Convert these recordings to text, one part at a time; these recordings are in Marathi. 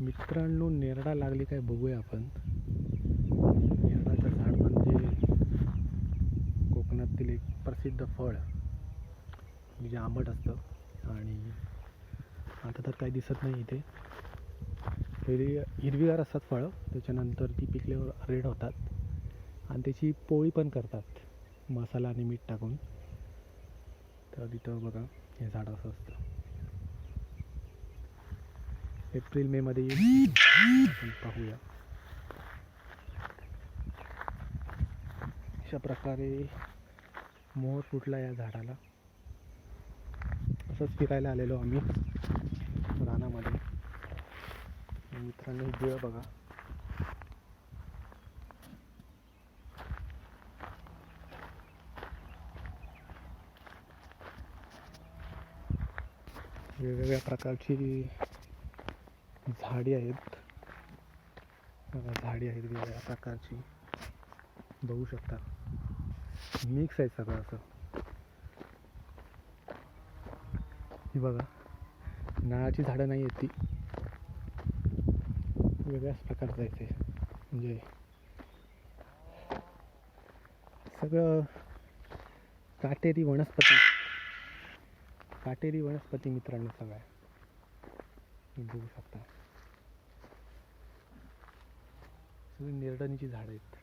मित्रांनो नेरडा लागली काय बघूया आपण. नेरडाचं झाड म्हणजे कोकणातील एक प्रसिद्ध फळ. जे आंबट असतं. आणि आता तर काही दिसत नाही इथे. पहिली हिरवीगार असतात फळं. त्याच्यानंतर ती पिकल्यावर रेड होतात. आणि त्याची पोळी पण करतात. मसाला आणि मीठ टाकून. तर तिथं बघा हे झाड असं असतं. एप्रिल मे मध्ये येईल. पाहूया. अशा प्रकारे मोर फुटला या झाडाला. असंच फिरायला आलेलो आम्ही रानामध्ये. मित्रांनी ही बघा. वेगवेगळ्या प्रकारची झाडी आहेत. बघा झाडी आहेत वेगवेगळ्या प्रकारची. बघू शकता. मिक्स आहे सगळं असं. ही बघा नाळाची झाडं नाही आहेत ती. वेगळ्याच प्रकारचं आहे ते. म्हणजे सगळं काटेरी वनस्पती. काटेरी वनस्पती मित्रांनो सगळ्या. बघू शकता. सगळी निरडणीची झाडं आहेत.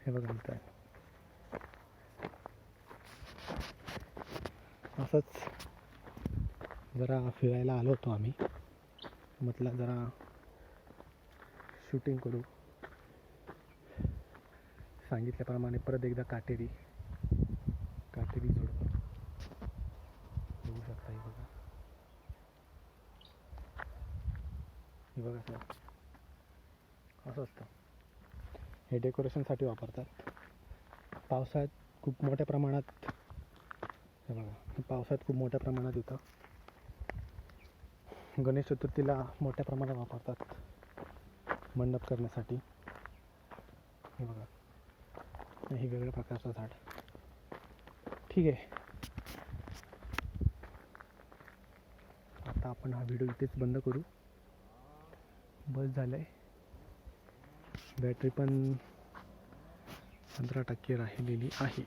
हे बघा आहे असंच जरा फिरायला आलो होतो आम्ही. म्हटलं जरा शूटिंग करू. सांगितल्याप्रमाणे परत एकदा काटेरी झुडपं बघू शकता हे बघा हे बघा सर असं असतं. हे डेकोरेशनसाठी वापरतात. पावसाळ्यात खूप मोठ्या प्रमाणात हे बघा पावसाळ्यात खूप मोठ्या प्रमाणात येतं गणेश चतुर्थीला मोठ्या प्रमाणात वापरतात. मंडप करण्यासाठी. हे बघा. हे वेगळ्या प्रकारचं झाड. ठीक आहे. आता आपण हा व्हिडिओ इथेच बंद करू. बस झालं आहे बॅटरी पण पंधरा टक्के राहिलेली आहे.